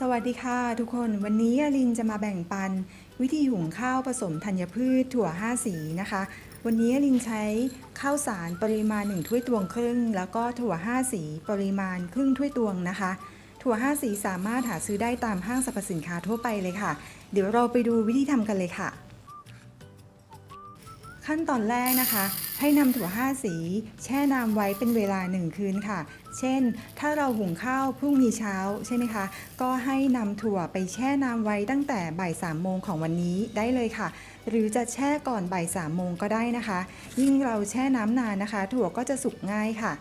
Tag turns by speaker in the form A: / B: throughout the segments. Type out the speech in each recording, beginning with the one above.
A: สวัสดีค่ะทุกคนวันนี้อลินจะมาแบ่งปัน วิธีหุงข้าวผสมธัญพืชถั่ว 5 สีนะคะ วันนี้อลินใช้ข้าวสารปริมาณ 1 ถ้วยตวงครึ่ง แล้วก็ถั่ว 5 สีปริมาณครึ่งถ้วยตวงนะคะ ถั่ว 5 สีสามารถหาซื้อได้ตามห้างสรรพสินค้าทั่วไปเลยค่ะ เดี๋ยวเราไปดูวิธีทำกันเลยค่ะ ขั้นตอนแรกนะคะ ให้นำถั่ว 5 สี แช่น้ำไว้เป็นเวลา 1 คืนค่ะ เช่น ถ้าเราหุงข้าวพรุ่งนี้เช้าใช่ไหมคะ ก็ให้นำถั่วไปแช่น้ำไว้ตั้งแต่บ่าย3โมงของวันนี้ได้เลยค่ะ หรือจะแช่ก่อนบ่าย3โมงก็ได้นะคะ ยิ่งเราแช่น้ำนานนะคะ ถั่วก็จะสุกง่ายค่ะ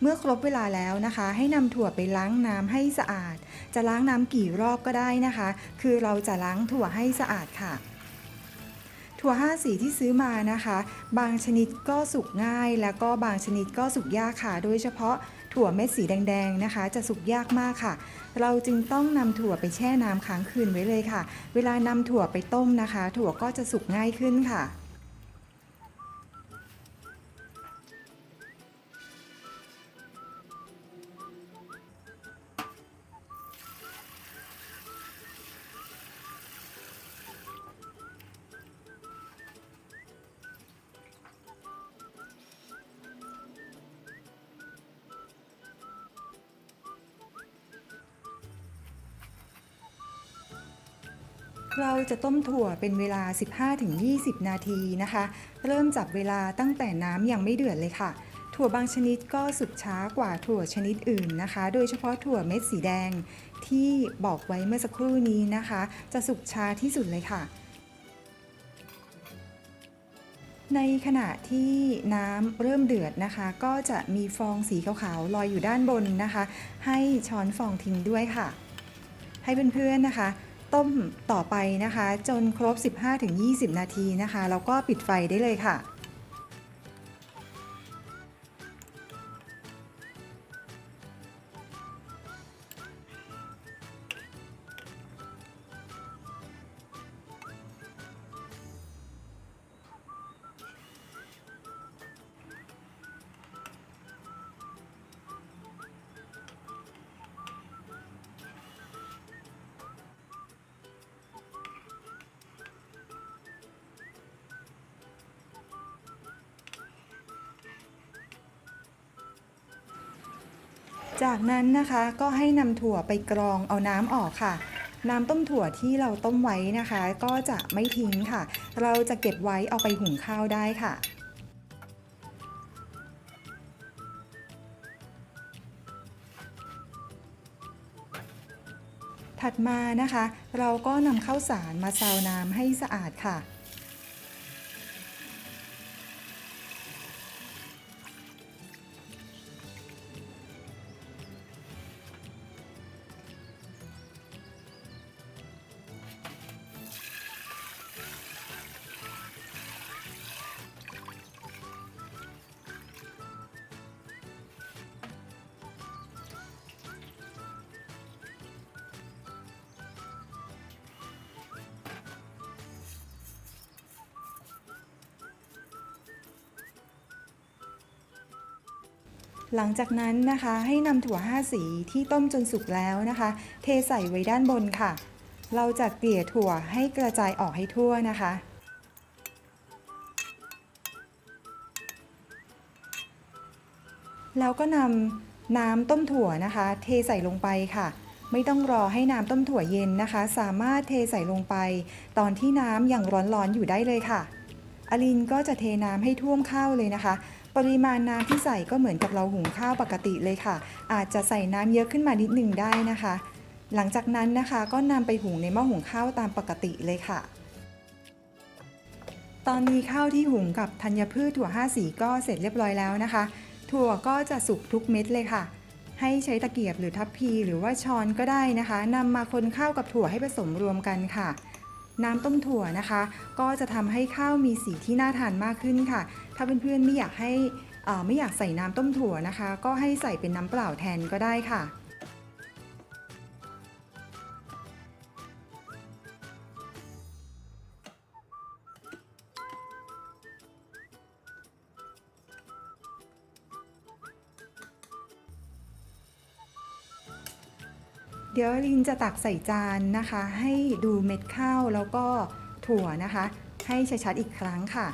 A: เมื่อครบเวลาแล้วนะคะ ให้นำถั่วไปล้างน้ำให้สะอาด จะล้างน้ำกี่รอบก็ได้นะคะ คือเราจะล้างถั่วให้สะอาดค่ะ ถั่ว5สีที่ซื้อมานะคะ บางชนิดก็สุกง่าย แล้วก็บางชนิดก็สุกยากค่ะ โดยเฉพาะถั่วเม็ดสีแดงๆนะคะ จะสุกยากมากค่ะ เราจึงต้องนำถั่วไปแช่น้ำค้างคืนไว้เลยค่ะ เวลานำถั่วไปต้มนะคะ ถั่วก็จะสุกง่ายขึ้นค่ะ เราจะต้มถั่วเป็นเวลา 15-20 นาทีนะคะ เริ่มจับเวลาตั้งแต่น้ำยังไม่เดือดเลยค่ะ ถั่วบางชนิดก็สุกช้ากว่าถั่วชนิดอื่นนะคะ โดยเฉพาะถั่วเม็ดสีแดงที่บอกไว้เมื่อสักครู่นี้นะคะ จะสุกช้าที่สุดเลยค่ะ ในขณะที่น้ำเริ่มเดือดนะคะ ก็จะมีฟองสีขาวๆลอยอยู่ด้านบนนะคะ ให้ช้อนฟองทิ้งด้วยค่ะ ให้เพื่อนๆนะคะ ต้มต่อไปนะคะ จนครบ 15-20 นาทีนะคะ แล้วก็ปิดไฟได้เลยค่ะ จากนั้นนะคะก็ให้นำถั่วไปกรองเอาน้ำออกค่ะ น้ำต้มถั่วที่เราต้มไว้นะคะ ก็จะไม่ทิ้งค่ะ เราจะเก็บไว้เอาไปหุงข้าวได้ค่ะถัดมานะคะ เราก็นำข้าวสารมาซาวน้ำให้สะอาดค่ะ หลังจากนั้นนะคะให้นำถั่ว 5 สีที่ต้มจนสุกแล้วนะคะ เทใส่ไว้ด้านบนค่ะ เราจะเกลี่ยถั่วให้กระจายออกให้ทั่วนะคะ แล้วก็นำน้ำต้มถั่วนะคะ เทใส่ลงไปค่ะ ไม่ต้องรอให้น้ำต้มถั่วเย็นนะคะ สามารถเทใส่ลงไป ตอนที่น้ำยังร้อนๆอยู่ได้เลยค่ะอลินก็จะเทน้ำให้ท่วมข้าวเลยนะคะ ปริมาณน้ำที่ใส่ก็เหมือนกับเราหุงข้าวปกติเลยค่ะ อาจจะใส่น้ำเยอะขึ้นมานิดหนึ่งได้นะคะ หลังจากนั้นนะคะก็นำไปหุงในหม้อหุงข้าวตามปกติเลยค่ะ ตอนนี้ข้าวที่หุงกับธัญพืชถั่ว5สีก็เสร็จเรียบร้อยแล้วนะคะ ถั่วก็จะสุกทุกเม็ดเลยค่ะ ให้ใช้ตะเกียบหรือทัพพีหรือว่าช้อนก็ได้นะคะนำมาคนข้าวกับถั่วให้ผสมรวมกันค่ะ น้ำต้มถั่วนะคะ ก็จะทำให้ข้าวมีสีที่น่าทานมากขึ้นค่ะ ถ้าเพื่อนๆไม่อยากให้อ่อไม่อยากใส่น้ำต้มถั่วนะคะ ก็ให้ใส่เป็นน้ำเปล่าแทนก็ได้ค่ะ เดี๋ยวลินจะตักใส่จานนะคะ ให้ดูเม็ดข้าวแล้วก็ถั่วนะคะ ให้ชัดๆอีกครั้งค่ะ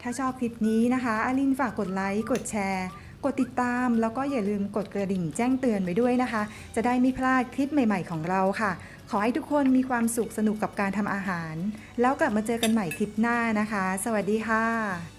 A: ถ้าชอบคลิปนี้นะคะอาลินฝากกดไลค์ กดแชร์ กดติดตาม แล้วก็อย่าลืมกดกระดิ่งแจ้งเตือนไว้ด้วยนะคะ จะได้ไม่พลาดคลิปใหม่ ๆ ของเราค่ะ ขอให้ทุกคนมีความสุขสนุกกับการทำอาหาร แล้วกลับมาเจอกันใหม่คลิปหน้านะคะ สวัสดีค่ะ